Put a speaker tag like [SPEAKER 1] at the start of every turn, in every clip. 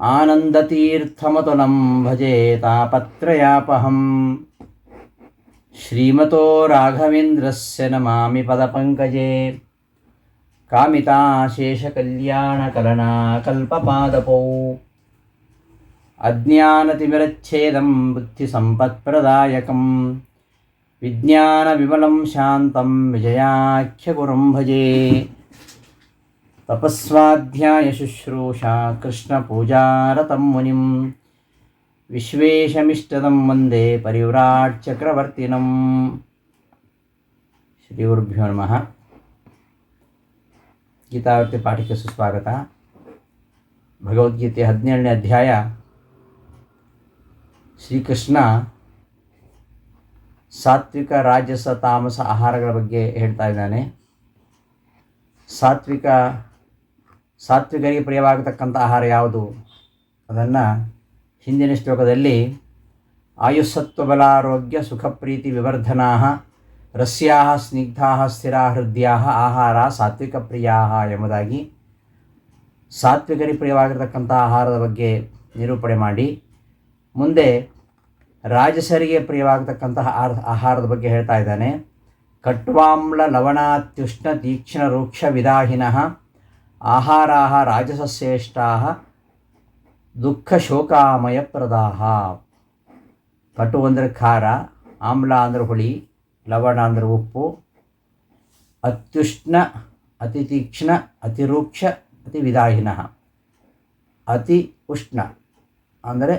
[SPEAKER 1] ఆనందతీర్థమతులం భజే తాపత్రయాపహం శ్రీమతో రాఘవేంద్రస్య నమామి పదపంకజే कामिताशेषकल्याणकलनाकल्पपादपौ अज्ञानतिमिरच्छेदं बुद्धिसम्पत्प्रदायकं विज्ञानविमलं शान्तं विजयाख्यगुरुं भजे ಭಜೆ ಕೃಷ್ಣ ಪೂಜಾರತಂ ಮುನಿಂ. ವಿಶ್ವೇಶಮಿಷ್ಟದಂ ವಂದೇ ಪರಿವ್ರಾಟ್ ಚಕ್ರವರ್ತಿನಂ ಶ್ರೀ ಗುರುಭ್ಯೋ ನಮಃ. ಗೀತಾವರ್ತಿ ಪಾಠಕ್ಕೆ ಸುಸ್ವಾಗತ. ಭಗವದ್ಗೀತೆ ಹದಿನೇಳನೇ ಅಧ್ಯಾಯ. ಶ್ರೀಕೃಷ್ಣ ಸಾತ್ವಿಕ, ರಾಜಸ, ತಾಮಸ ಆಹಾರಗಳ ಬಗ್ಗೆ ಹೇಳ್ತಾ ಇದ್ದಾನೆ. ಸಾತ್ವಿಕ ಸಾತ್ವಿಕರಿಗೆ ಪ್ರಿಯವಾಗತಕ್ಕಂಥ ಆಹಾರ ಯಾವುದು? ಅದನ್ನು ಹಿಂದಿನ ಶ್ಲೋಕದಲ್ಲಿ ಆಯುಸ್ಸತ್ವಬಲಾರೋಗ್ಯ ಸುಖಪ್ರೀತಿ ವಿವರ್ಧನಾ ರಸ್ಯಾ ಸ್ನಿಗ್ಧಾ ಸ್ಥಿರಾ ಹೃದಯ ಆಹಾರ ಸಾತ್ವಿಕ ಪ್ರಿಯ ಎಂಬುದಾಗಿ ಸಾತ್ವಿಕರಿ ಪ್ರಿಯವಾಗಿರತಕ್ಕಂಥ ಆಹಾರದ ಬಗ್ಗೆ ನಿರೂಪಣೆ ಮಾಡಿ. ಮುಂದೆ ರಾಜಸರಿಗೆ ಪ್ರಿಯವಾಗತಕ್ಕಂತಹ ಆಹಾರದ ಬಗ್ಗೆ ಹೇಳ್ತಾ ಇದ್ದಾನೆ. ಕಟ್ವಾಮ್ಲ ಲವಣಾತ್ಯುಷ್ಣ ತೀಕ್ಷ್ಣ ರೂಕ್ಷ ವಿದಾಹಿನಃ ಆಹಾರಾ ರಾಜಸಶ್ರೇಷ್ಠಾ ದುಃಖ ಶೋಕಾಮಯಪ್ರದಾಹ ಕಟು ಅಂದರೆ ಖಾರ, ಆಮ್ಲ ಅಂದರೆ ಹುಳಿ, ಲವಣ ಅಂದರೆ ಉಪ್ಪು, ಅತ್ಯುಷ್ಣ ಅತಿ ತೀಕ್ಷ್ಣ, ಅತಿ ರೂಕ್ಷ, ಅತಿ ವಿದಾಹಿನ ಅತಿ ಉಷ್ಣ ಅಂದರೆ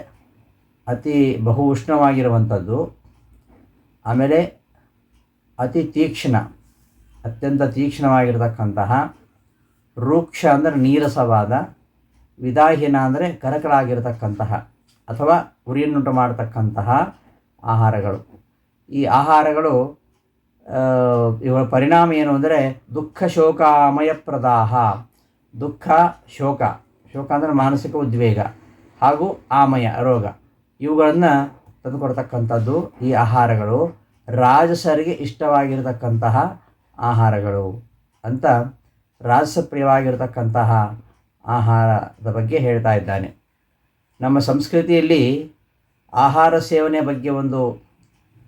[SPEAKER 1] ಅತಿ ಬಹು ಉಷ್ಣವಾಗಿರುವಂಥದ್ದು. ಆಮೇಲೆ ಅತಿ ತೀಕ್ಷ್ಣ, ಅತ್ಯಂತ ತೀಕ್ಷ್ಣವಾಗಿರತಕ್ಕಂತಹ ರೂಕ್ಷ ಅಂದರೆ ನೀರಸವಾದ, ವಿದಾಹಿನ ಅಂದರೆ ಕರಕಲಾಗಿರತಕ್ಕಂತಹ ಅಥವಾ ಉರಿಯನ್ನುಂಟು ಮಾಡತಕ್ಕಂತಹ ಆಹಾರಗಳು. ಈ ಆಹಾರಗಳು ಇವುಗಳ ಪರಿಣಾಮ ಏನು ಅಂದರೆ ದುಃಖ ಶೋಕಾಮಯ ಪ್ರದಾಹ. ದುಃಖ ಶೋಕ. ಶೋಕ ಅಂದರೆ ಮಾನಸಿಕ ಉದ್ವೇಗ ಹಾಗೂ ಆಮಯ, ರೋಗ. ಇವುಗಳನ್ನು ತಂದುಕೊಡ್ತಕ್ಕಂಥದ್ದು ಈ ಆಹಾರಗಳು. ರಾಜಸರಿಗೆ ಇಷ್ಟವಾಗಿರತಕ್ಕಂತಹ ಆಹಾರಗಳು ಅಂತ ರಾಜಸಪ್ರಿಯವಾಗಿರತಕ್ಕಂತಹ ಆಹಾರದ ಬಗ್ಗೆ ಹೇಳ್ತಾ ಇದ್ದಾನೆ. ನಮ್ಮ ಸಂಸ್ಕೃತಿಯಲ್ಲಿ ಆಹಾರ ಸೇವನೆ ಬಗ್ಗೆ ಒಂದು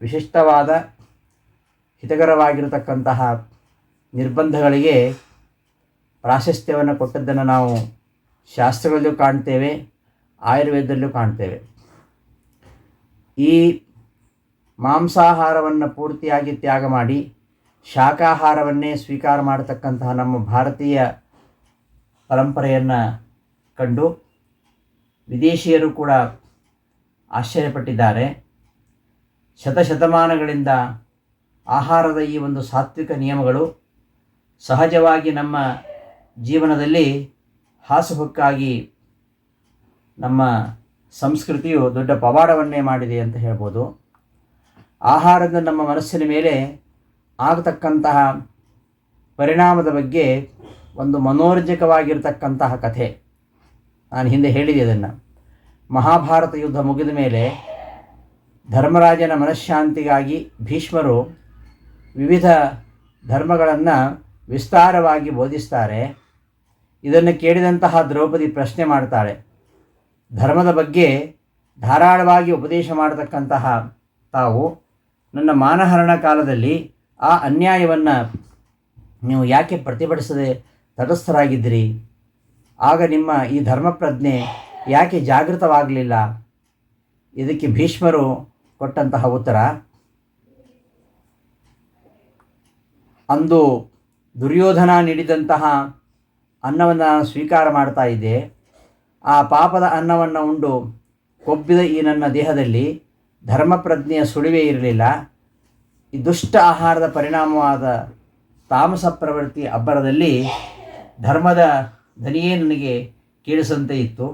[SPEAKER 1] ವಿಶಿಷ್ಟವಾದ ಹಿತಕರವಾಗಿರತಕ್ಕಂತಹ ನಿರ್ಬಂಧಗಳಿಗೆ ಪ್ರಾಶಸ್ತ್ಯವನ್ನು ಕೊಟ್ಟದ್ದನ್ನು ನಾವು ಶಾಸ್ತ್ರಗಳಲ್ಲೂ ಕಾಣ್ತೇವೆ, ಆಯುರ್ವೇದದಲ್ಲೂ ಕಾಣ್ತೇವೆ. ಈ ಮಾಂಸಾಹಾರವನ್ನು ಪೂರ್ತಿಯಾಗಿ ತ್ಯಾಗ ಮಾಡಿ ಶಾಕಾಹಾರವನ್ನೇ ಸ್ವೀಕಾರ ಮಾಡತಕ್ಕಂತಹ ನಮ್ಮ ಭಾರತೀಯ ಪರಂಪರೆಯನ್ನು ಕಂಡು ವಿದೇಶಿಯರು ಕೂಡ ಆಶ್ಚರ್ಯಪಟ್ಟಿದ್ದಾರೆ. ಶತಶತಮಾನಗಳಿಂದ ಆಹಾರದ ಈ ಒಂದು ಸಾತ್ವಿಕ ನಿಯಮಗಳು ಸಹಜವಾಗಿ ನಮ್ಮ ಜೀವನದಲ್ಲಿ ಹಾಸುಹೊಕ್ಕಾಗಿ ನಮ್ಮ ಸಂಸ್ಕೃತಿಯು ದೊಡ್ಡ ಪವಾಡವನ್ನೇ ಮಾಡಿದೆ ಅಂತ ಹೇಳ್ಬೋದು. ಆಹಾರದ ನಮ್ಮ ಮನಸ್ಸಿನ ಮೇಲೆ ಆಗತಕ್ಕಂತಹ ಪರಿಣಾಮದ ಬಗ್ಗೆ ಒಂದು ಮನೋರಂಜಕವಾಗಿರ್ತಕ್ಕಂತಹ ಕಥೆ. ನಾನು ಹಿಂದೆ ಹೇಳಿದೆ ಅದನ್ನು. ಮಹಾಭಾರತ ಯುದ್ಧ ಮುಗಿದ ಮೇಲೆ ಧರ್ಮರಾಜನ ಮನಃಶಾಂತಿಗಾಗಿ ಭೀಷ್ಮರು ವಿವಿಧ ಧರ್ಮಗಳನ್ನು ವಿಸ್ತಾರವಾಗಿ ಬೋಧಿಸ್ತಾರೆ. ಇದನ್ನು ಕೇಳಿದಂತಹ ದ್ರೌಪದಿ ಪ್ರಶ್ನೆ ಮಾಡ್ತಾಳೆ. ಧರ್ಮದ ಬಗ್ಗೆ ಧಾರಾಳವಾಗಿ ಉಪದೇಶ ಮಾಡತಕ್ಕಂತಹ ತಾವು ನನ್ನ ಮಾನಹರಣ ಕಾಲದಲ್ಲಿ ಆ ಅನ್ಯಾಯವನ್ನು ನೀವು ಯಾಕೆ ಪ್ರತಿಭಟಿಸದೆ ತಟಸ್ಥರಾಗಿದ್ದಿರಿ? ಆಗ ನಿಮ್ಮ ಈ ಧರ್ಮಪ್ರಜ್ಞೆ ಯಾಕೆ ಜಾಗೃತವಾಗಲಿಲ್ಲ? ಇದಕ್ಕೆ ಭೀಷ್ಮರು ಕೊಟ್ಟಂತಹ ಉತ್ತರ, ಅಂದು ದುರ್ಯೋಧನ ನೀಡಿದಂತಹ ಅನ್ನವನ್ನು ಸ್ವೀಕಾರ ಮಾಡ್ತಾ ಇದ್ದೆ. ಆ ಪಾಪದ ಅನ್ನವನ್ನು ಉಂಡು ಕೊಬ್ಬಿದ ಈ ನನ್ನ ದೇಹದಲ್ಲಿ ಧರ್ಮಪ್ರಜ್ಞೆಯ ಸುಳಿವೇ ಇರಲಿಲ್ಲ. ಈ ದುಷ್ಟ ಆಹಾರದ ಪರಿಣಾಮವಾದ ತಾಮಸ ಪ್ರವೃತ್ತಿ ಅಬ್ಬರದಲ್ಲಿ ಧರ್ಮದ ಧ್ವನಿಯೇ ನನಗೆ ಕೇಳಿಸಂತೆ ಇತ್ತು.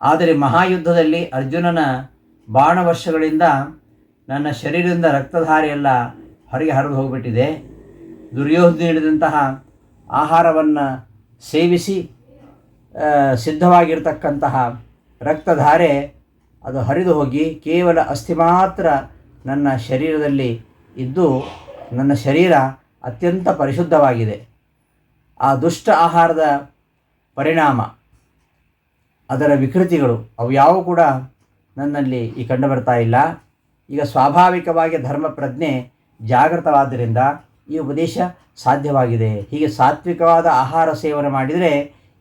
[SPEAKER 1] ಆದರೆ ಮಹಾಯುದ್ಧದಲ್ಲಿ ಅರ್ಜುನನ ಬಾಣವರ್ಷಗಳಿಂದ ನನ್ನ ಶರೀರದಿಂದ ರಕ್ತಧಾರೆಯೆಲ್ಲ ಹೊರಗೆ ಹರಿದು ಹೋಗಿಬಿಟ್ಟಿದೆ. ದುರ್ಯೋಧನ ನೀಡಿದಂತಹ ಆಹಾರವನ್ನು ಸೇವಿಸಿ ಸಿದ್ಧವಾಗಿರ್ತಕ್ಕಂತಹ ರಕ್ತಧಾರೆ ಅದು ಹರಿದು ಹೋಗಿ ಕೇವಲ ಅಸ್ಥಿ ಮಾತ್ರ ನನ್ನ ಶರೀರದಲ್ಲಿ ಇದ್ದು ನನ್ನ ಶರೀರ ಅತ್ಯಂತ ಪರಿಶುದ್ಧವಾಗಿದೆ. ಆ ದುಷ್ಟ ಆಹಾರದ ಪರಿಣಾಮ, ಅದರ ವಿಕೃತಿಗಳು ಅವು ಯಾವುವು ಕೂಡ ನನ್ನಲ್ಲಿ ಈ ಕಂಡು ಬರ್ತಾ ಇಲ್ಲ. ಈಗ ಸ್ವಾಭಾವಿಕವಾಗಿ ಧರ್ಮ ಪ್ರಜ್ಞೆ ಜಾಗೃತವಾದ್ದರಿಂದ ಈ ಉಪದೇಶ ಸಾಧ್ಯವಾಗಿದೆ. ಹೀಗೆ ಸಾತ್ವಿಕವಾದ ಆಹಾರ ಸೇವನೆ ಮಾಡಿದರೆ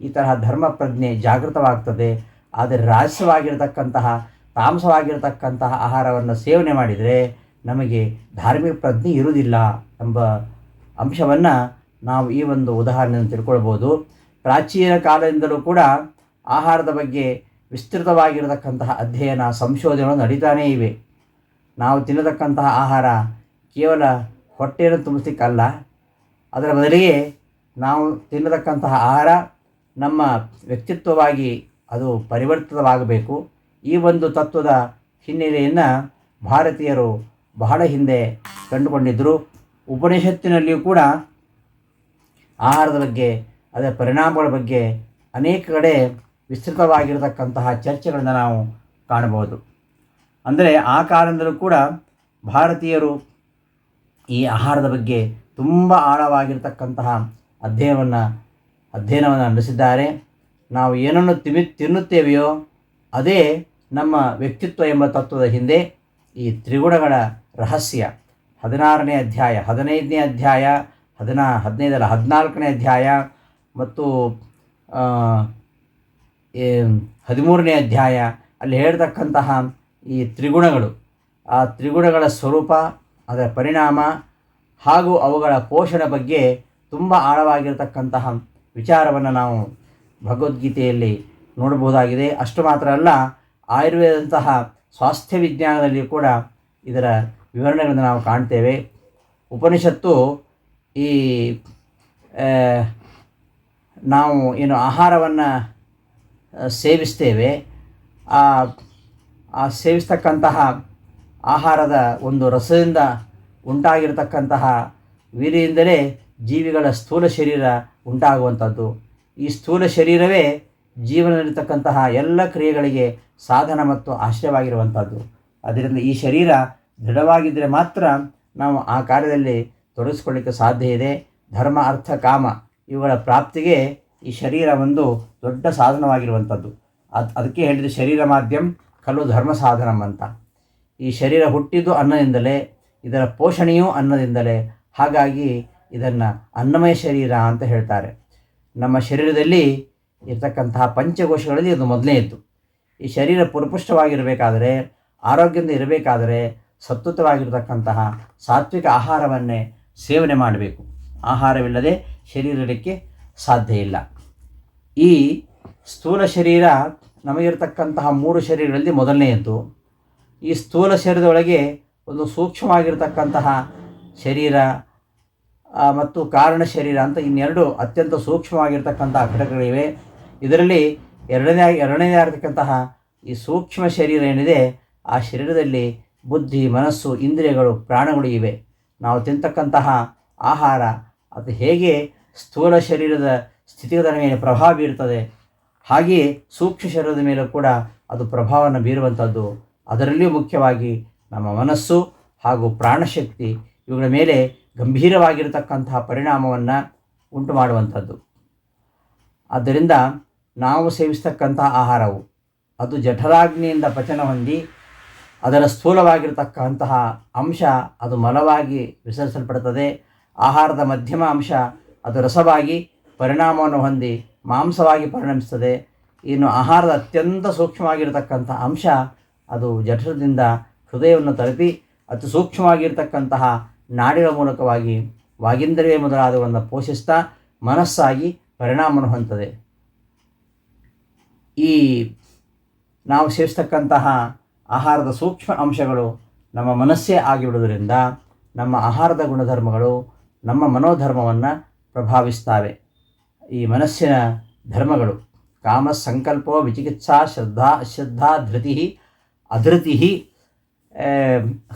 [SPEAKER 1] ಈ ತರಹ ಧರ್ಮ ಪ್ರಜ್ಞೆ ಜಾಗೃತವಾಗ್ತದೆ. ಆದರೆ ರಾಜಸವಾಗಿರತಕ್ಕಂತಹ ತಾಮಸವಾಗಿರತಕ್ಕಂತಹ ಆಹಾರವನ್ನು ಸೇವನೆ ಮಾಡಿದರೆ ನಮಗೆ ಧಾರ್ಮಿಕ ಪ್ರಜ್ಞೆ ಇರುವುದಿಲ್ಲ ಎಂಬ ಅಂಶವನ್ನು ನಾವು ಈ ಒಂದು ಉದಾಹರಣೆಯನ್ನು ತಿಳ್ಕೊಳ್ಬೋದು. ಪ್ರಾಚೀನ ಕಾಲದಿಂದಲೂ ಕೂಡ ಆಹಾರದ ಬಗ್ಗೆ ವಿಸ್ತೃತವಾಗಿರತಕ್ಕಂತಹ ಅಧ್ಯಯನ, ಸಂಶೋಧನೆಗಳು ನಡೀತಾನೇ ಇವೆ. ನಾವು ತಿನ್ನತಕ್ಕಂತಹ ಆಹಾರ ಕೇವಲ ಹೊಟ್ಟೆಯನ್ನು ತುಂಬಿಸ್ಲಿಕ್ಕಲ್ಲ. ಅದರ ಬದಲಿಗೆ ನಾವು ತಿನ್ನತಕ್ಕಂತಹ ಆಹಾರ ನಮ್ಮ ವ್ಯಕ್ತಿತ್ವವಾಗಿ ಅದು ಪರಿವರ್ತಿತವಾಗಬೇಕು ಈ ಒಂದು ತತ್ವದ ಹಿನ್ನೆಲೆಯನ್ನು ಭಾರತೀಯರು ಬಹಳ ಹಿಂದೆ ಕಂಡುಕೊಂಡಿದ್ದರು. ಉಪನಿಷತ್ತಿನಲ್ಲಿಯೂ ಕೂಡ ಆಹಾರದ ಬಗ್ಗೆ, ಅದರ ಪರಿಣಾಮಗಳ ಬಗ್ಗೆ ಅನೇಕ ಕಡೆ ವಿಸ್ತೃತವಾಗಿರತಕ್ಕಂತಹ ಚರ್ಚೆಗಳನ್ನು ನಾವು ಕಾಣಬಹುದು. ಅಂದರೆ ಆ ಕಾಲದಲ್ಲೂ ಕೂಡ ಭಾರತೀಯರು ಈ ಆಹಾರದ ಬಗ್ಗೆ ತುಂಬ ಆಳವಾಗಿರತಕ್ಕಂತಹ ಅಧ್ಯಯನವನ್ನು ಅಧ್ಯಯನವನ್ನು ನಡೆಸಿದ್ದಾರೆ. ನಾವು ಏನನ್ನು ತಿಮಿ, ತಿನ್ನುತ್ತೇವೆಯೋ, ಅದೇ ನಮ್ಮ ವ್ಯಕ್ತಿತ್ವ ಎಂಬ ತತ್ವದ ಹಿಂದೆ ಈ ತ್ರಿಗುಣಗಳ ರಹಸ್ಯ. ಹದಿನಾರನೇ ಅಧ್ಯಾಯ, ಹದಿನೈದನೇ ಅಧ್ಯಾಯ, ಹದಿನಾ, ಹದಿನೈದಲ್ಲ, ಹದಿನಾಲ್ಕನೇ ಅಧ್ಯಾಯ ಮತ್ತು ಹದಿಮೂರನೇ ಅಧ್ಯಾಯ, ಅಲ್ಲಿ ಹೇಳ್ತಕ್ಕಂತಹ ಈ ತ್ರಿಗುಣಗಳು. ಆ ತ್ರಿಗುಣಗಳ ಸ್ವರೂಪ, ಅದರ ಪರಿಣಾಮ ಹಾಗೂ ಅವುಗಳ ಪೋಷಣ ಬಗ್ಗೆ ತುಂಬ ಆಳವಾಗಿರತಕ್ಕಂತಹ ವಿಚಾರವನ್ನು ನಾವು ಭಗವದ್ಗೀತೆಯಲ್ಲಿ ನೋಡಬಹುದಾಗಿದೆ. ಅಷ್ಟು ಮಾತ್ರ ಅಲ್ಲ, ಆಯುರ್ವೇದಂತಹ ಸ್ವಾಸ್ಥ್ಯ ವಿಜ್ಞಾನದಲ್ಲಿ ಕೂಡ ಇದರ ವಿವರಣೆಗಳನ್ನು ನಾವು ಕಾಣ್ತೇವೆ. ಉಪನಿಷತ್ತು ಈ ನಾವು ಏನು ಆಹಾರವನ್ನು ಸೇವಿಸ್ತೇವೆ. ಆ ಆ ಸೇವಿಸ್ತಕ್ಕಂತಹ ಆಹಾರದ ಒಂದು ರಸದಿಂದ ಉಂಟಾಗಿರತಕ್ಕಂತಹ ವೀರ್ಯದಿಂದಲೇ ಜೀವಿಗಳ ಸ್ಥೂಲ ಶರೀರ ಉಂಟಾಗುವಂಥದ್ದು. ಈ ಸ್ಥೂಲ ಶರೀರವೇ ಜೀವನದಲ್ಲಿರ್ತಕ್ಕಂತಹ ಎಲ್ಲ ಕ್ರಿಯೆಗಳಿಗೆ ಸಾಧನ ಮತ್ತು ಆಶ್ರಯವಾಗಿರುವಂಥದ್ದು. ಅದರಿಂದ ಈ ಶರೀರ ದೃಢವಾಗಿದ್ದರೆ ಮಾತ್ರ ನಾವು ಆ ಕಾರ್ಯದಲ್ಲಿ ತೊಡಗಿಸ್ಕೊಳ್ಳಿಕ್ಕೆ ಸಾಧ್ಯ ಇದೆ. ಧರ್ಮ, ಅರ್ಥ, ಕಾಮ ಇವುಗಳ ಪ್ರಾಪ್ತಿಗೆ ಈ ಶರೀರ ಒಂದು ದೊಡ್ಡ ಸಾಧನವಾಗಿರುವಂಥದ್ದು. ಅದು, ಅದಕ್ಕೆ ಹೇಳಿದ ಶರೀರ ಮಾಧ್ಯಮ, ಕಲ್ಲು ಧರ್ಮ ಸಾಧನಂ ಅಂತ. ಈ ಶರೀರ ಹುಟ್ಟಿದ್ದು ಅನ್ನದಿಂದಲೇ, ಇದರ ಪೋಷಣೆಯೂ ಅನ್ನದಿಂದಲೇ, ಹಾಗಾಗಿ ಇದನ್ನು ಅನ್ನಮಯ ಶರೀರ ಅಂತ ಹೇಳ್ತಾರೆ. ನಮ್ಮ ಶರೀರದಲ್ಲಿ ಇರತಕ್ಕಂತಹ ಪಂಚಕೋಶಗಳಲ್ಲಿ ಇದು ಮೊದಲನೆಯದ್ದು. ಈ ಶರೀರ ಪುರಪುಷ್ಟವಾಗಿರಬೇಕಾದರೆ, ಆರೋಗ್ಯದಿಂದ ಇರಬೇಕಾದರೆ ಸತ್ವತವಾಗಿರತಕ್ಕಂತಹ ಸಾತ್ವಿಕ ಆಹಾರವನ್ನೇ ಸೇವನೆ ಮಾಡಬೇಕು. ಆಹಾರವಿಲ್ಲದೆ ಶರೀರಕ್ಕೆ ಸಾಧ್ಯ ಇಲ್ಲ. ಈ ಸ್ಥೂಲ ಶರೀರ ನಮಗಿರ್ತಕ್ಕಂತಹ ಮೂರು ಶರೀರಗಳಲ್ಲಿ ಮೊದಲನೆಯದ್ದು. ಈ ಸ್ಥೂಲ ಶರೀರದೊಳಗೆ ಒಂದು ಸೂಕ್ಷ್ಮವಾಗಿರತಕ್ಕಂತಹ ಶರೀರ ಮತ್ತು ಕಾರಣ ಶರೀರ ಅಂತ ಇನ್ನೆರಡು ಅತ್ಯಂತ ಸೂಕ್ಷ್ಮವಾಗಿರ್ತಕ್ಕಂತಹ ಘಟಕಗಳಿವೆ. ಇದರಲ್ಲಿ ಎರಡನೇ ಎರಡನೇ ಆಗಿರ್ತಕ್ಕಂತಹ ಈ ಸೂಕ್ಷ್ಮ ಶರೀರ ಏನಿದೆ, ಆ ಶರೀರದಲ್ಲಿ ಬುದ್ಧಿ, ಮನಸ್ಸು, ಇಂದ್ರಿಯಗಳು, ಪ್ರಾಣಗಳು ಇವೆ. ನಾವು ತಿಂತಕ್ಕಂತಹ ಆಹಾರ, ಅದು ಹೇಗೆ ಸ್ಥೂಲ ಶರೀರದ ಸ್ಥಿತಿಗತರ ಮೇಲೆ ಪ್ರಭಾವ ಬೀರ್ತದೆ ಹಾಗೆಯೇ ಸೂಕ್ಷ್ಮ ಶರೀರದ ಮೇಲೂ ಕೂಡ ಅದು ಪ್ರಭಾವವನ್ನು ಬೀರುವಂಥದ್ದು. ಅದರಲ್ಲಿಯೂ ಮುಖ್ಯವಾಗಿ ನಮ್ಮ ಮನಸ್ಸು ಹಾಗೂ ಪ್ರಾಣಶಕ್ತಿ ಇವುಗಳ ಮೇಲೆ ಗಂಭೀರವಾಗಿರತಕ್ಕಂತಹ ಪರಿಣಾಮವನ್ನು ಉಂಟು ಮಾಡುವಂಥದ್ದು ಆದ್ದರಿಂದ ನಾವು ಸೇವಿಸ್ತಕ್ಕಂಥ ಆಹಾರವು ಅದು ಜಠರಾಗ್ನಿಯಿಂದ ಪಚನ ಹೊಂದಿ ಅದರ ಸ್ಥೂಲವಾಗಿರತಕ್ಕಂತಹ ಅಂಶ ಅದು ಮಲವಾಗಿ ವಿಸರ್ಜಿಸಲ್ಪಡುತ್ತದೆ. ಆಹಾರದ ಮಧ್ಯಮ ಅಂಶ ಅದು ರಸವಾಗಿ ಪರಿಣಾಮವನ್ನು ಹೊಂದಿ ಮಾಂಸವಾಗಿ ಪರಿಣಮಿಸ್ತದೆ ಇನ್ನು ಆಹಾರದ ಅತ್ಯಂತ ಸೂಕ್ಷ್ಮವಾಗಿರತಕ್ಕಂಥ ಅಂಶ ಅದು ಜಠರದಿಂದ ಹೃದಯವನ್ನು ತಲುಪಿ ಅತಿ ಸೂಕ್ಷ್ಮವಾಗಿರ್ತಕ್ಕಂತಹ ನಾಡಿನ ಮೂಲಕವಾಗಿ ವಾಗಿಂದ್ರಿಯ ಮೊದಲಾದವನ್ನು ಪೋಷಿಸ್ತಾ ಮನಸ್ಸಾಗಿ ಪರಿಣಾಮವನ್ನು ಹೊಂದುತ್ತದೆ. ಈ ನಾವು ಸೇವಿಸ್ತಕ್ಕಂತಹ ಆಹಾರದ ಸೂಕ್ಷ್ಮ ಅಂಶಗಳು ನಮ್ಮ ಮನಸ್ಸೇ ಆಗಿಬಿಡುವುದರಿಂದ ನಮ್ಮ ಆಹಾರದ ಗುಣಧರ್ಮಗಳು ನಮ್ಮ ಮನೋಧರ್ಮವನ್ನು ಪ್ರಭಾವಿಸ್ತವೆ. ಈ ಮನಸ್ಸಿನ ಧರ್ಮಗಳು ಕಾಮ ಸಂಕಲ್ಪೋ ವಿಚಿಕಿತ್ಸಾ ಶ್ರದ್ಧಾ ಅಶ್ರದ್ಧಾ ಧೃತಿ ಅಧೃತಿ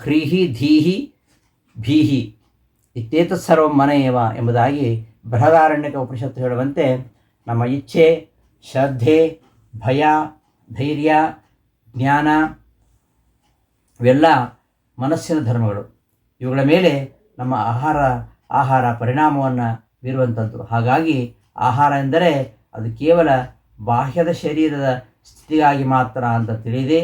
[SPEAKER 1] ಹ್ರೀಹಿ ಧೀಹಿ ಭೀಹಿ ಇತ್ಯೇತತ್ ಸರ್ವ ಮನೆಯವ ಎಂಬುದಾಗಿ ಬೃಹದಾರಣ್ಯಕ ಉಪನಿಷತ್ತು ಹೇಳುವಂತೆ ನಮ್ಮ ಇಚ್ಛೆ ಶ್ರದ್ಧೆ ಭಯ ಧೈರ್ಯ ಜ್ಞಾನ ಇವೆಲ್ಲ ಮನಸ್ಸಿನ ಧರ್ಮಗಳು. ಇವುಗಳ ಮೇಲೆ ನಮ್ಮ ಆಹಾರ ಆಹಾರ ಪರಿಣಾಮವನ್ನು ಬೀರುವಂಥದ್ದು ಹಾಗಾಗಿ ಆಹಾರ ಎಂದರೆ ಅದು ಕೇವಲ ಬಾಹ್ಯದ ಶರೀರದ ಸ್ಥಿತಿಗಾಗಿ ಮಾತ್ರ ಅಂತ ತಿಳಿದೇ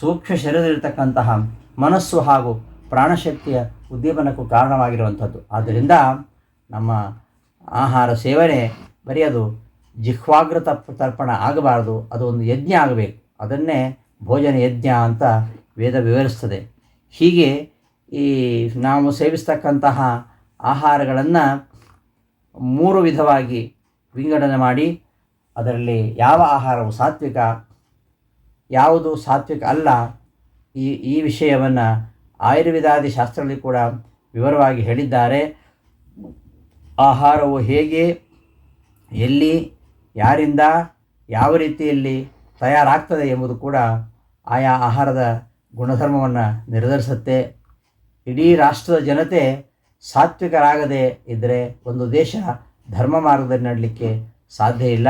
[SPEAKER 1] ಸೂಕ್ಷ್ಮ ಶರೀರದಲ್ಲಿರ್ತಕ್ಕಂತಹ ಮನಸ್ಸು ಹಾಗೂ ಪ್ರಾಣಶಕ್ತಿಯ ಉದ್ದೀಪನಕ್ಕೂ ಕಾರಣವಾಗಿರುವಂಥದ್ದು ಆದ್ದರಿಂದ ನಮ್ಮ ಆಹಾರ ಸೇವನೆ, ಬರೀ ಅದು ಜಿಹ್ವಾಗ್ರ ತರ್ಪಣ ಆಗಬಾರದು. ಅದು ಒಂದು ಯಜ್ಞ ಆಗಬೇಕು. ಅದನ್ನೇ ಭೋಜನ ಯಜ್ಞ ಅಂತ ವೇದ ವಿವರಿಸ್ತದೆ. ಹೀಗೆ ಈ ನಾವು ಸೇವಿಸ್ತಕ್ಕಂತಹ ಆಹಾರಗಳನ್ನು ಮೂರು ವಿಧವಾಗಿ ವಿಂಗಡಣೆ ಮಾಡಿ, ಅದರಲ್ಲಿ ಯಾವ ಆಹಾರವು ಸಾತ್ವಿಕ, ಯಾವುದು ಸಾತ್ವಿಕ ಅಲ್ಲ, ಈ ಈ ವಿಷಯವನ್ನು ಆಯುರ್ವೇದಾದಿ ಶಾಸ್ತ್ರದಲ್ಲಿ ಕೂಡ ವಿವರವಾಗಿ ಹೇಳಿದ್ದಾರೆ. ಆಹಾರವು ಹೇಗೆ, ಎಲ್ಲಿ, ಯಾರಿಂದ, ಯಾವ ರೀತಿಯಲ್ಲಿ ತಯಾರಾಗ್ತದೆ ಎಂಬುದು ಕೂಡ ಆಯಾ ಆಹಾರದ ಗುಣಧರ್ಮವನ್ನು ನಿರ್ಧರಿಸುತ್ತೆ. ಇಡೀ ರಾಷ್ಟ್ರದ ಜನತೆ ಸಾತ್ವಿಕರಾಗದೆ ಇದ್ದರೆ ಒಂದು ದೇಶ ಧರ್ಮ ಮಾರ್ಗದಲ್ಲಿ ನಡಲಿಕ್ಕೆ ಸಾಧ್ಯ ಇಲ್ಲ.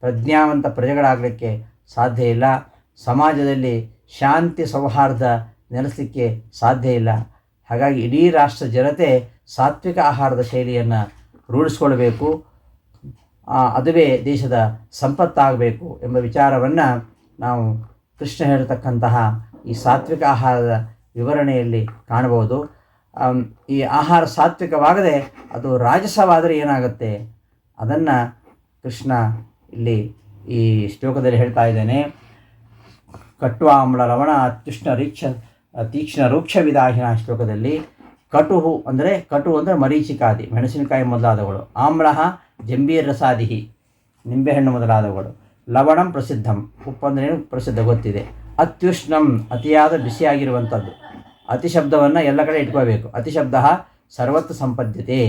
[SPEAKER 1] ಪ್ರಜ್ಞಾವಂತ ಪ್ರಜೆಗಳಾಗಲಿಕ್ಕೆ ಸಾಧ್ಯ ಇಲ್ಲ. ಸಮಾಜದಲ್ಲಿ ಶಾಂತಿ ಸೌಹಾರ್ದ ನೆಲೆಸಲಿಕ್ಕೆ ಸಾಧ್ಯ ಇಲ್ಲ. ಹಾಗಾಗಿ ಇಡೀ ರಾಷ್ಟ್ರ ಜನತೆ ಸಾತ್ವಿಕ ಆಹಾರದ ಶೈಲಿಯನ್ನು ರೂಢಿಸ್ಕೊಳ್ಬೇಕು. ಅದುವೇ ದೇಶದ ಸಂಪತ್ತಾಗಬೇಕು ಎಂಬ ವಿಚಾರವನ್ನು ನಾವು ಕೃಷ್ಣ ಹೇಳ್ತಕ್ಕಂತಹ ಈ ಸಾತ್ವಿಕ ಆಹಾರದ ವಿವರಣೆಯಲ್ಲಿ ಕಾಣಬಹುದು. ಈ ಆಹಾರ ಸಾತ್ವಿಕವಾಗದೆ ಅದು ರಾಜಸವಾದರೆ ಏನಾಗುತ್ತೆ? ಅದನ್ನು ಕೃಷ್ಣ ಇಲ್ಲಿ ಈ ಶ್ಲೋಕದಲ್ಲಿ ಹೇಳ್ತಾ ಇದ್ದೇನೆ. ಕಟ್ವಾಮ್ಲ ಲವಣ ಅತ್ಯುಷ್ಣ ರೀಕ್ಷ, ತೀಕ್ಷ್ಣ ರೂಕ್ಷ ವಿದಾಹಿನ ಶ್ಲೋಕದಲ್ಲಿ ಕಟುಹು ಅಂದರೆ ಕಟು ಅಂದರೆ ಮರೀಚಿಕಾದಿ, ಮೆಣಸಿನಕಾಯಿ ಮೊದಲಾದವುಗಳು. ಆಮ್ಲ ಜಂಬೀರ್ ರಸಾದಿಹಿ, ನಿಂಬೆಹಣ್ಣು ಮೊದಲಾದವುಗಳು. ಲವಣಂ ಪ್ರಸಿದ್ಧಂ. ಉಪ್ಪು ಪ್ರಸಿದ್ಧ, ಗೊತ್ತಿದೆ. ಅತ್ಯುಷ್ಣಂ, ಅತಿಯಾದ ಬಿಸಿಯಾಗಿರುವಂಥದ್ದು ಅತಿ ಶಬ್ದವನ್ನು ಎಲ್ಲ ಕಡೆ ಇಟ್ಕೋಬೇಕು ಅತಿ ಶಬ್ದ ಸಂಪದ್ಯತೆ.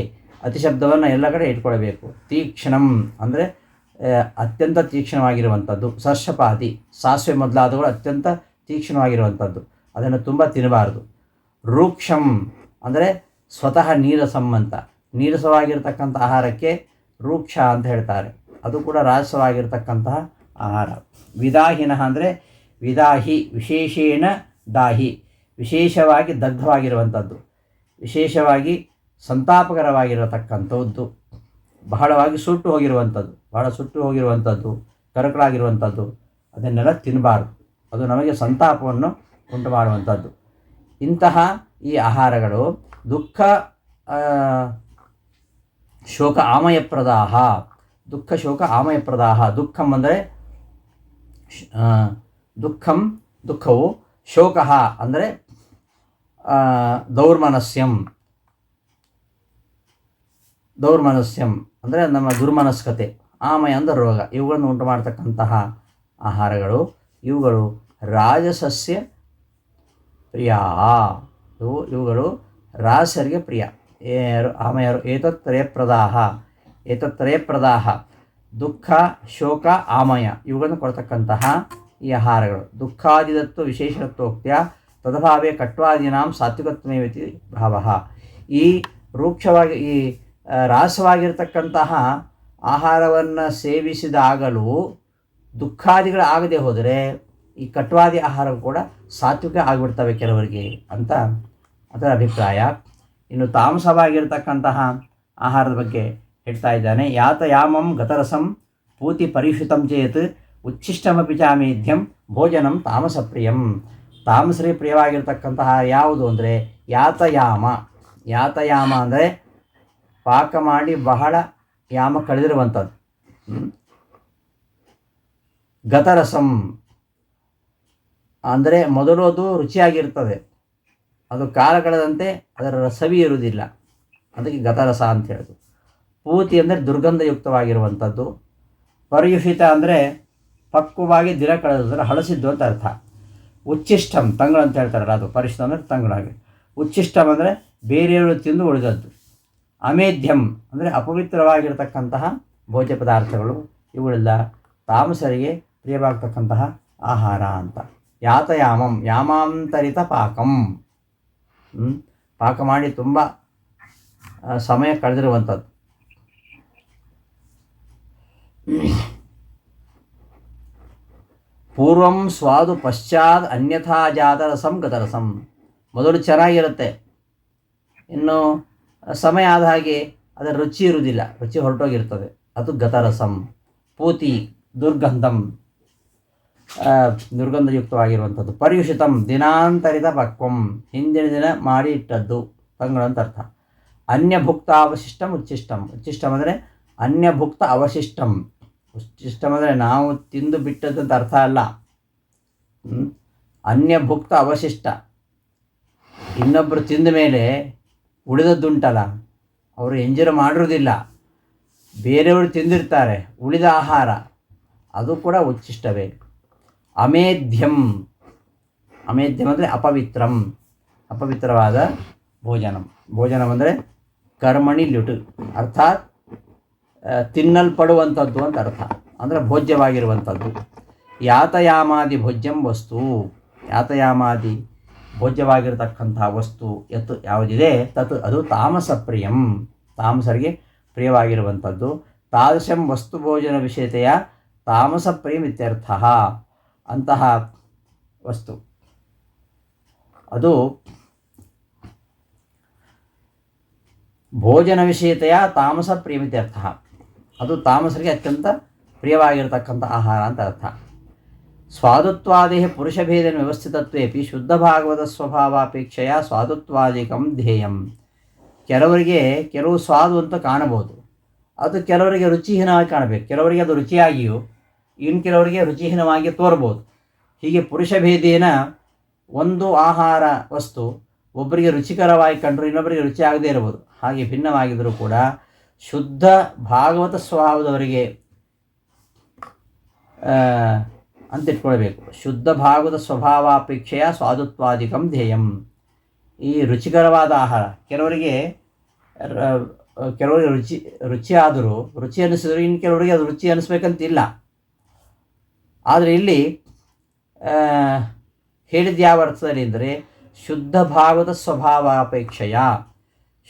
[SPEAKER 1] ಅತಿ ಶಬ್ದವನ್ನು ಎಲ್ಲ ಕಡೆ ಇಟ್ಕೊಳ್ಬೇಕು. ತೀಕ್ಷ್ಣಂ ಅಂದರೆ ಅತ್ಯಂತ ತೀಕ್ಷ್ಣವಾಗಿರುವಂಥದ್ದು. ಸರ್ಷಪಾತಿ ಸಾಸಿವೆ ಮೊದಲಾದವುಗಳು ಅತ್ಯಂತ ತೀಕ್ಷ್ಣವಾಗಿರುವಂಥದ್ದು. ಅದನ್ನು ತುಂಬ ತಿನ್ನಬಾರದು. ರೂಕ್ಷಂ ಅಂದರೆ ಸ್ವತಃ ನೀರಸಂ ಅಂತ. ನೀರಸವಾಗಿರ್ತಕ್ಕಂಥ ಆಹಾರಕ್ಕೆ ರೂಕ್ಷ ಅಂತ ಹೇಳ್ತಾರೆ. ಅದು ಕೂಡ ರಾಜಸವಾಗಿರ್ತಕ್ಕಂತಹ ಆಹಾರ. ವಿದಾಹಿನ ಅಂದರೆ ವಿದಾಹಿ ವಿಶೇಷೇಣ ದಾಹಿ, ವಿಶೇಷವಾಗಿ ದಗ್ಧವಾಗಿರುವಂಥದ್ದು, ವಿಶೇಷವಾಗಿ ಸಂತಾಪಕರವಾಗಿರತಕ್ಕಂಥದ್ದು, ಬಹಳವಾಗಿ ಸುಟ್ಟು ಹೋಗಿರುವಂಥದ್ದು, ಬಹಳ ಸುಟ್ಟು ಹೋಗಿರುವಂಥದ್ದು ಕರುಕಳಾಗಿರುವಂಥದ್ದು ಅದನ್ನೆಲ್ಲ ತಿನ್ನಬಾರ್ದು ಅದು ನಮಗೆ ಸಂತಾಪವನ್ನು ಉಂಟು ಮಾಡುವಂಥದ್ದು. ಇಂತಹ ಈ ಆಹಾರಗಳು ದುಃಖ ಶೋಕ ಆಮಯಪ್ರದಾಹ, ದುಃಖ, ಶೋಕ ಆಮಯಪ್ರದಾಹ, ದುಃಖಂ ಅಂದರೆ ದುಃಖಂ ದುಃಖವು ಶೋಕ ಅಂದರೆ ದೌರ್ಮನಸ್ಯಂ. ದೌರ್ಮನಸ್ಯಂ ಅಂದರೆ ನಮ್ಮ ದುರ್ಮನಸ್ಕತೆ, ಆಮಯ ಅಂದರೆ ರೋಗ. ಇವುಗಳನ್ನು ಉಂಟು ಮಾಡತಕ್ಕಂತಹ ಆಹಾರಗಳು, ಇವುಗಳು ರಾಜಸಸ್ಯ ಪ್ರಿಯ. ಇವು, ಇವುಗಳು ರಾಸರಿಗೆ ಪ್ರಿಯ. ಏ- ಆಮಯ ಏತತ್ರಯಪ್ರದಾಹ ಏತತ್ರಯಪ್ರದಾಹ ದುಃಖ, ಶೋಕ, ಆಮಯ, ಇವುಗಳನ್ನು ಕೊಡ್ತಕ್ಕಂತಹ ಈ ಆಹಾರಗಳು. ದುಃಖಾದಿದತ್ವ ವಿಶೇಷತ್ವೋಕ್ತಿಯ ತದಭಾವೇ ಕಟ್ವಾದೀನಾಂ ಸಾತ್ವಿಕತ್ವಮೇವತಿ ಭಾವ. ಈ ರೂಕ್ಷವಾಗಿ, ಈ ರಾಸವಾಗಿರ್ತಕ್ಕಂತಹ ಆಹಾರವನ್ನು ಸೇವಿಸಿದಾಗಲೂ ದುಃಖಾದಿಗಳು ಆಗದೆ ಹೋದರೆ ಈ ಕಟ್ವಾದಿ ಆಹಾರ ಕೂಡ ಸಾತ್ವಿಕ ಆಗಿಬಿಡ್ತವೆ ಕೆಲವರಿಗೆ ಅಂತ ಅದರ ಅಭಿಪ್ರಾಯ. ಇನ್ನು ತಾಮಸವಾಗಿರ್ತಕ್ಕಂತಹ ಆಹಾರದ ಬಗ್ಗೆ ಹೇಳ್ತಾ ಇದ್ದಾನೆ. ಯಾತ ಯಾಮಂ ಗತರಸಂ ಪೂತಿ ಪರಿಷಿತಂ ಚೇತ್ ಉಚ್ಛಿಷ್ಟಮಪಿ ಚಾಮೇಧ್ಯಂ ಭೋಜನಂ ತಾಮಸಪ್ರಿಯಂ. ತಾಮಸರಿ ಪ್ರಿಯವಾಗಿರ್ತಕ್ಕಂತಹ ಯಾವುದು ಅಂದರೆ ಯಾತಯಾಮ. ಯಾತಯಾಮ ಅಂದರೆ ಪಾಕ ಮಾಡಿ ಬಹಳ ಯಾಮ ಕಳೆದಿರುವಂಥದ್ದು? ಗತರಸಂ ಅಂದರೆ ಮೊದಲು ಅದು ರುಚಿಯಾಗಿರ್ತದೆ. ಅದು ಕಾಲ ಕಳೆದಂತೆ ಅದರ ರಸವೇ ಇರುವುದಿಲ್ಲ. ಅದಕ್ಕೆ ಗತರಸ ಅಂತ ಹೇಳೋದು ಪೂತಿ ಅಂದರೆ ದುರ್ಗಂಧಯುಕ್ತವಾಗಿರುವಂಥದ್ದು. ಪರ್ಯುಷಿತ ಅಂದರೆ ಪಕ್ವವಾಗಿ ದಿನ ಕಳೆದ್ರೆ ಹಳಸಿದ್ದು ಅಂತ ಅರ್ಥ. ಉಚ್ಚಿಷ್ಟಂ ತಂಗಳು ಅಂತ ಹೇಳ್ತಾರಲ್ಲ, ಅದು ಪರಿಶಿಷ್ಟ ಅಂದರೆ ತಂಗಳಾಗಿ. ಉಚ್ಚಿಷ್ಟಂ ಅಂದರೆ ಬೇರೆಯವರು ತಿಂದು ಉಳಿದದ್ದು. ಅಮೇಧ್ಯಂ ಅಂದರೆ ಅಪವಿತ್ರವಾಗಿರ್ತಕ್ಕಂತಹ ಭೋಜ್ಯ ಪದಾರ್ಥಗಳು, ಇವುಗಳೆಲ್ಲ ತಾಮಸರಿಗೆ ಪ್ರಿಯವಾಗ್ತಕ್ಕಂತಹ ಆಹಾರ ಅಂತ. ಯಾತಯಾಮಂ, ಯಾಮಾಂತರಿತ ಪಾಕಂ. ಪಾಕ ಮಾಡಿ ತುಂಬ ಸಮಯ ಕಳೆದಿರುವಂಥದ್ದು ಪೂರ್ವಂ ಸ್ವಾದು ಪಶ್ಚಾತ್ ಅನ್ಯಥಾ ಜಾತ ರಸಂ ಗತರಸಂ. ಮೊದಲು ಚೆನ್ನಾಗಿರುತ್ತೆ. ಇನ್ನು ಸಮಯ ಆದ ಹಾಗೆ ಅದರ ರುಚಿ ಇರುವುದಿಲ್ಲ. ರುಚಿ ಹೊರಟೋಗಿರ್ತದೆ. ಅದು ಗತರಸಂ. ಪೂತಿ ದುರ್ಗಂಧಂ. ದುರ್ಗಂಧಯುಕ್ತವಾಗಿರುವಂಥದ್ದು. ಪರ್ಯುಷಿತಂ ದಿನಾಂತರಿತ ಪಕ್ವಂ. ಹಿಂದಿನ ದಿನ ಮಾಡಿ ಇಟ್ಟದ್ದು ತಂಗಳು ಅಂತ ಅರ್ಥ. ಅನ್ಯಭುಕ್ತ ಅವಶಿಷ್ಟಂ ಉಚ್ಚಿಷ್ಟಂ. ಉಚ್ಚಿಷ್ಟಂ ಅಂದರೆ ಅನ್ಯಭುಕ್ತ ಅವಶಿಷ್ಟಂ. ಅಂದರೆ ನಾವು ತಿಂದು ಬಿಟ್ಟದ್ದು ಅಂತ ಅರ್ಥ ಅಲ್ಲ. ಅನ್ಯ ಭುಕ್ತ ಅವಶಿಷ್ಟ. ಇನ್ನೊಬ್ಬರು ತಿಂದ ಮೇಲೆ ಉಳಿದದ್ದುಂಟಲ್ಲ, ಅವರು ಎಂಜಿರ ಮಾಡಿರೋದಿಲ್ಲ ಬೇರೆಯವರು ತಿಂದಿರ್ತಾರೆ, ಉಳಿದ ಆಹಾರ, ಅದು ಕೂಡ ಉಚ್ಚಿಷ್ಟವೇ. ಅಮೇಧ್ಯಂ. ಅಮೇಧ್ಯಂ ಅಂದರೆ ಅಪವಿತ್ರಂ. ಅಪವಿತ್ರವಾದ ಭೋಜನ. ಭೋಜನ ಅಂದರೆ ಕರ್ಮಣಿ ಲ್ಯುಟು ಅರ್ಥಾತ್ ತಿನ್ನಲ್ಪಡುವಂಥದ್ದು ಅಂತ ಅರ್ಥ. ಅಂದರೆ ಭೋಜ್ಯವಾಗಿರುವಂಥದ್ದು. ಯಾತಯಾಮಾದಿ ಭೋಜ್ಯಂ ವಸ್ತು. ಯಾತಯಾಮಾದಿ ಭೋಜ್ಯವಾಗಿರತಕ್ಕಂಥ ವಸ್ತು ಎತ್ತು ಯಾವುದಿದೆ? ತತ್ ಅದು ತಾಮಸ ಪ್ರಿಯಂ ತಾಮಸರಿಗೆ ಪ್ರಿಯವಾಗಿರುವಂಥದ್ದು. ತಾದೃಶಂ ವಸ್ತು ಭೋಜನ ವಿಷಯತೆಯ ತಾಮಸ ಪ್ರಿಯಂ ಇತ್ಯರ್ಥ. ಅಂತಹ ವಸ್ತು. ಅದು ಭೋಜನ ವಿಷಯತೆಯ ತಾಮಸ ಪ್ರಿಯಮಿತ್ಯರ್ಥ ಅದು ತಾಮಸರಿಗೆ ಅತ್ಯಂತ ಪ್ರಿಯವಾಗಿರತಕ್ಕಂಥ ಆಹಾರ ಅಂತ ಅರ್ಥ. ಸ್ವಾದುತ್ವಾದೇ ಪುರುಷಭೇದನ ವ್ಯವಸ್ಥಿತತ್ವೇಪಿ ಶುದ್ಧ ಭಾಗವತ ಸ್ವಭಾವಾಪೇಕ್ಷೆಯ ಸ್ವಾದುತ್ವಾದಿಕಂ ಧ್ಯೇಯಂ. ಕೆಲವರಿಗೆ ಕೆಲವು ಸ್ವಾದು ಅಂತ ಕಾಣಬಹುದು. ಅದು ಕೆಲವರಿಗೆ ರುಚಿಹೀನವಾಗಿ ಕಾಣಬೇಕು. ಕೆಲವರಿಗೆ ಅದು ರುಚಿಯಾಗಿಯೂ ಇನ್ನು ಕೆಲವರಿಗೆ ರುಚಿಹೀನವಾಗಿ ತೋರ್ಬೋದು ಹೀಗೆ ಪುರುಷಭೇದೇನ ಒಂದು ಆಹಾರ ವಸ್ತು ಒಬ್ಬರಿಗೆ ರುಚಿಕರವಾಗಿ ಕಂಡರೂ ಇನ್ನೊಬ್ಬರಿಗೆ ರುಚಿಯಾಗದೇ ಇರಬಹುದು. ಹಾಗೆ ಭಿನ್ನವಾಗಿದ್ದರೂ ಕೂಡ ಶುದ್ಧ ಭಾಗವತ ಸ್ವಭಾವದವರಿಗೆ ಅಂತಿಟ್ಕೊಳ್ಬೇಕು. ಶುದ್ಧ ಭಾಗವತ ಸ್ವಭಾವಾಪೇಕ್ಷೆಯ ಸ್ವಾದುತ್ವಾದಿಕಂ ಧ್ಯೇಯಂ. ಈ ರುಚಿಕರವಾದ ಆಹಾರ, ಕೆಲವರಿಗೆ ಕೆಲವರಿಗೆ ರುಚಿ ರುಚಿ ಆದರೂ ರುಚಿ ಅನ್ನಿಸಿದ್ರು ಇನ್ನು ಕೆಲವರಿಗೆ ಅದು ರುಚಿ ಅನ್ನಿಸ್ಬೇಕಂತಿಲ್ಲ. ಆದರೆ ಇಲ್ಲಿ ಹೇಳಿದ ಯಾವ ಅರ್ಥದಲ್ಲಿ ಅಂದರೆ ಶುದ್ಧ ಭಾಗವತ ಸ್ವಭಾವಾಪೇಕ್ಷೆಯ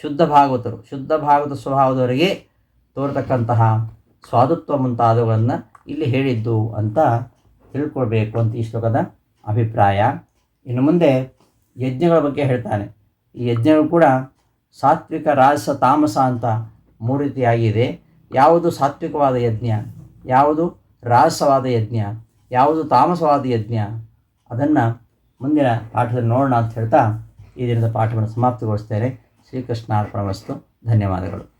[SPEAKER 1] ಶುದ್ಧ ಭಾಗವತರು, ಶುದ್ಧ ಭಾಗವತ ಸ್ವಭಾವದವರಿಗೆ ತೋರತಕ್ಕಂತಹ ಸ್ವಾದುತ್ವ ಮುಂತಾದವುಗಳನ್ನು ಇಲ್ಲಿ ಹೇಳಿದ್ದು ಅಂತ ತಿಳ್ಕೊಳ್ಬೇಕು ಅಂತ ಈ ಶ್ಲೋಕದ ಅಭಿಪ್ರಾಯ. ಇನ್ನು ಮುಂದೆ ಯಜ್ಞಗಳ ಬಗ್ಗೆ ಹೇಳ್ತಾನೆ. ಈ ಯಜ್ಞಗಳು ಕೂಡ ಸಾತ್ವಿಕ ರಾಜಸ ತಾಮಸ ಅಂತ ಮೂರು ರೀತಿಯಾಗಿದೆ. ಯಾವುದು ಸಾತ್ವಿಕವಾದ ಯಜ್ಞ, ಯಾವುದು ರಾಜಸವಾದ ಯಜ್ಞ, ಯಾವುದು ತಾಮಸವಾದ ಯಜ್ಞ, ಅದನ್ನು ಮುಂದಿನ ಪಾಠದಲ್ಲಿ ನೋಡೋಣ ಅಂತ ಹೇಳ್ತಾ ಈ ದಿನದ ಪಾಠವನ್ನು ಸಮಾಪ್ತಿಗೊಳಿಸ್ತೇನೆ. ಶ್ರೀಕೃಷ್ಣ ಅರ್ಪಣ ವಸ್ತು ಧನ್ಯವಾದಗಳು.